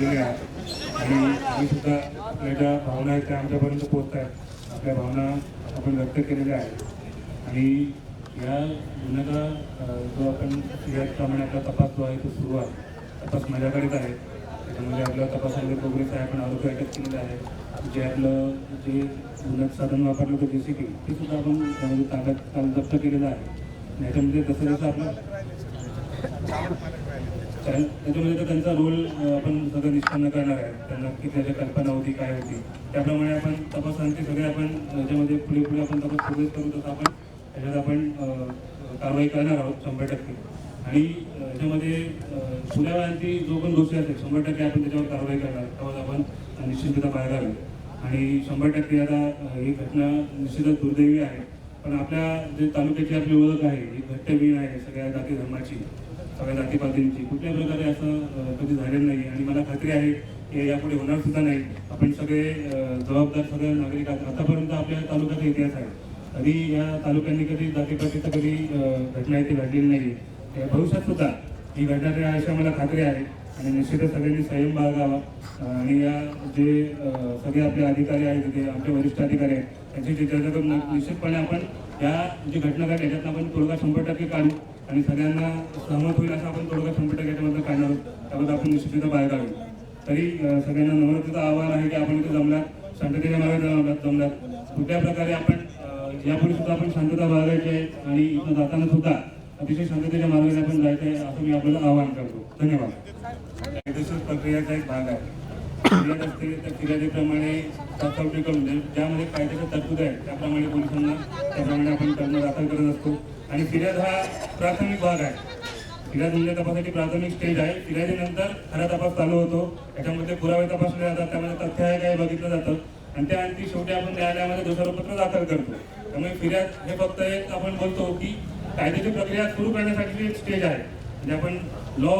जमलेले आहेत. आणि आम्ही सुद्धा आपल्या ज्या भावना आहेत त्या आमच्यापर्यंत पोहोचत आहेत आपल्या भावना आपण व्यक्त केलेल्या आहेत. आणि या गुन्ह्याचा जो आपण याप्रमाणे आपला तपास जो आहे तो सुरू आहे. तपास माझ्याकडेच आहे. त्याच्यामध्ये आपल्या तपासामध्ये प्रोग्रेस आहे आपण आरोपी अटक केलेला आहे. जे आपलं जे गुन्ह्यात साधन वापरलं होतं जे सी पी ते सुद्धा आपण त्यामध्ये ताब्यात काल जप्त केलेलं आहे. याच्यामध्ये जसं जसं आपलं कारण त्याच्यामध्ये तर त्यांचा रोल आपण सगळं निष्पन्न करणार आहे. त्यांना की त्याची कल्पना होती काय होती त्याप्रमाणे आपण तपासांचे सगळे आपण त्याच्यामध्ये पुढे पुढे आपण तपास प्रोग्रेस करू तसं आपण त्याच्यात आपण कारवाई करणार आहोत शंभर टक्के. आणि याच्यामध्ये अ, जो पण दोषी असेल शंभर टक्के आपण त्याच्यावर कारवाई करणार त्यावर आपण निश्चितता बाळगावी आणि शंभर टक्के आता ही घटना निश्चितच दुर्दैवी आहे. पण आपल्या जे तालुक्याची आपली ओळख आहे ही घट्टवीण आहे सगळ्या जाती धर्माची सगळ्या जातीपातींची कुठल्याही प्रकारे असं कधी झालेलं नाही. आणि मला खात्री आहे की यापुढे होणार सुद्धा नाही. आपण सगळे जबाबदार सगळे नागरिक आतापर्यंत आपल्या तालुक्याचा इतिहास आहे. कधी या तालुक्यांनी कधी जातीपातीचं कधी घटना इथे घडलेली नाही आहे भविष्यात सुद्धा ही घटना आहे अशी मला खात्री आहे. आणि निश्चितच सगळ्यांनी संयम बाळगावा. आणि या जे सगळे आपले अधिकारी आहेत तिथे आमचे वरिष्ठ अधिकारी आहेत त्यांची जे चर्चा करून निश्चितपणे आपण या जी घटना घडली याच्यातनं आपण तोडगा शंभर टक्के काढू. आणि सगळ्यांना सहमत होईल असं आपण तोडगा शंभर टक्के याच्यामधनं काढणार आहोत. त्याबद्दल आपण निश्चितता बाळगावी तरी अ, सगळ्यांना नम्रतेचं आव्हान आहे की आपण इथे जमलात शांततेच्या मार्गाने जमलात जमलात. कुठल्या प्रकारे आपण यापुढे सुद्धा आपण शांतता बाळगायची आहे आणि इथं जाताना सुद्धा अतिशय शांततेच्या मार्गाने आपण जायचं आहे असं मी आपल्याला आवाहन करतो. धन्यवाद. कायदेशीर प्रक्रियेचा एक भाग आहे. फिर्याद असते त्या फिर्यादीप्रमाणे चाचपणी करून ज्या- ज्यामध्ये कायद्याच्या तरतूद आहे त्याप्रमाणे पोलिसांना त्याप्रमाणे आपण करणं दाखल करत असतो. आणि फिर्याद हा प्राथमिक भाग आहे. फिर्याद म्हणजे तपासाची प्राथमिक स्टेज आहे. फिर्यादीनंतर खरा तपास चालू होतो. त्याच्यामध्ये पुरावे तपासले जातात. त्यामध्ये तथ्य आहे काय बघितलं जातं. आणि त्या शेवटी आपण न्यायालयामध्ये दोषारोपत्र दाखल करतो. त्यामुळे फिर्याद हे फक्त एक आपण बोलतो की कायद्याची प्रक्रिया सुरू करण्यासाठी एक स्टेज आहे. म्हणजे आपण law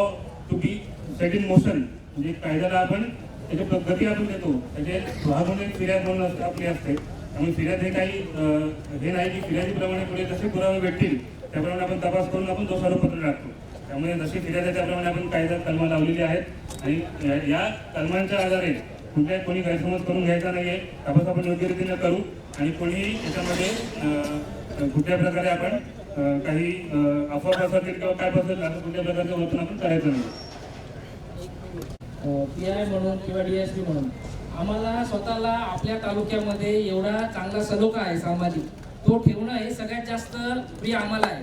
to be set in motion म्हणजे कायद्याला आपण त्याची प्रगती आपण देतो. त्याचे भाग म्हणून फिर्याद म्हणून असते आपली असते. त्यामुळे फिर्याद हे काही हे नाही की फिर्यादीप्रमाणे पुढे जसे पुरावे भेटतील त्याप्रमाणे आपण तपास करून आपण दोषारोपत्र टाकतो. त्यामुळे जशी फिर्याद आहे त्याप्रमाणे आपण कायद्यात कलमा लावलेली आहेत. आणि या- कलमांच्या आधारे कुठल्याही कोणी गैरसमज करून घ्यायचा नाहीये तपास आपण योग्य रीतीनं करू. आणि कोणीही याच्यामध्ये कुठल्या प्रकारे आपण काही अफवा पसरतील किंवा काय पसरतील असं कुठल्या प्रकारचं वर्तन आपण करायचं नाही पी आय म्हणून किंवा डी एस पी म्हणून. आम्हाला स्वतःला आपल्या तालुक्यामध्ये एवढा चांगला सलोखा आहे सामाजिक. तो ठेवणं हे सगळ्यात जास्त प्रिय आम्हाला आहे.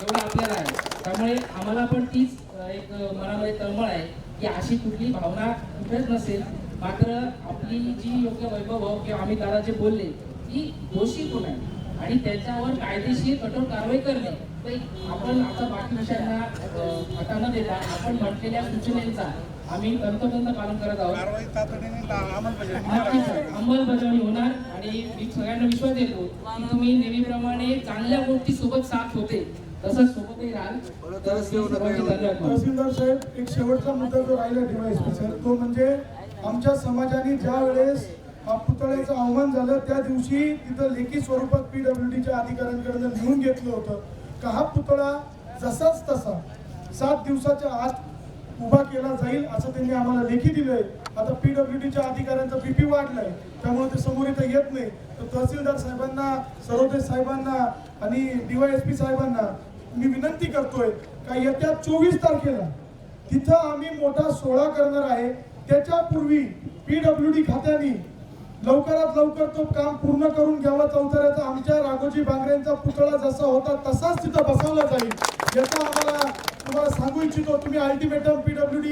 एवढं आपल्याला आहे. त्यामुळे आम्हाला पण तीच एक मनामध्ये तळमळ आहे की अशी कुठली भावना कुठेच नसेल. मात्र आपली जी योग्य वैभव किंवा आम्ही दादा जे बोलले ती दोषी कोण आहे? आणि त्याच्यावर कायदेशीर कठोर कारवाई करणे आपण आता बाकी विषयांना अ, न देता आपण म्हटलेल्या सूचनेचा आम्ही तंतोतंत पालन करत आहोत. अंमलबजावणी होणार. आणि मी सगळ्यांना विश्वास देतो की तुम्ही नेहमीप्रमाणे चांगल्या गोष्टी सोबत साथ होते. तसंच सोबतही राहाल. तहसीलदार साहेब एक शेवटचा मुद्दा जो राहिला डीवायएसपी सर तो म्हणजे आमच्या समाजाने ज्या वेळेस हा पुतळ्याचं आव्हान झालं त्या दिवशी तिथं लेखी स्वरूपात पीडब्ल्यू डीच्या अधिकाऱ्यांकडनं लिहून घेतलं होतं का हा पुतळा जसाच तसा सात दिवसाच्या आत उभा केला जाईल असं त्यांनी आम्हाला लेखी दिलंय आता पीडब्ल्यू डीच्या अधिकाऱ्यांचा बीपी वाढलाय. त्यामुळे ते समोर इथं येत नाही. तर तहसीलदार साहेबांना सरोदे साहेबांना आणि डीवायएसपी साहेबांना मी विनंती करतोय का येत्या चोवीस तारखेला तिथं आम्ही मोठा सोहळा करणार आहे. त्याच्यापूर्वी पीडब्ल्यू डी खात्याने लवकरात लवकर तो काम पूर्ण करून घ्यावा चौथऱ्याचा आमच्या राघोजी बांगरेंचा पुतळा जसा होता तसाच तिथं बसवला जाईल. याचा आम्हाला तुम्हाला सांगू इच्छितो तुम्ही अल्टिमेटम पीडब्ल्यू डी